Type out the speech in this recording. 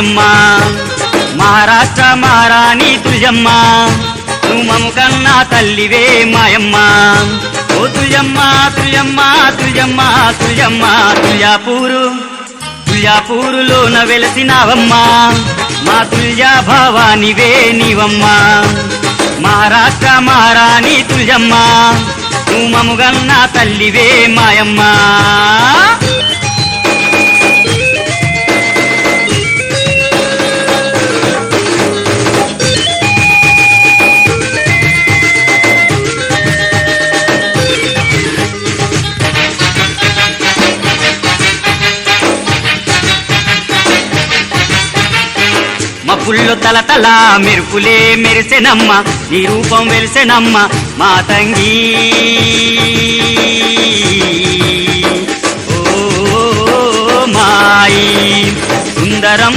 మాయమ్మ మహారాష్ట్ర మహారాణి తుజమ్మ నువ్వు మము కన్నా తల్లివే మాయమ్మ. ఓ తుజమ్మ తుజమ్మ తుజమ్మ తుజమ్మ తుజాపూరు తుల్యాపూరులోన వెలసినావమ్మా మా తుల్యా భవానివే నీవమ్మా. మహారాష్ట్ర మహారాణి తుల్జమ్మ నువ్వు మముగన్న తల్లివే మాయమ్మా. మా మబ్బుల్లో తల తల మెరుపులే మెరిసెనమ్మ నీ రూపం వెలిసెనమ్మ మా తంగి. ఓ మాయి. సుందరం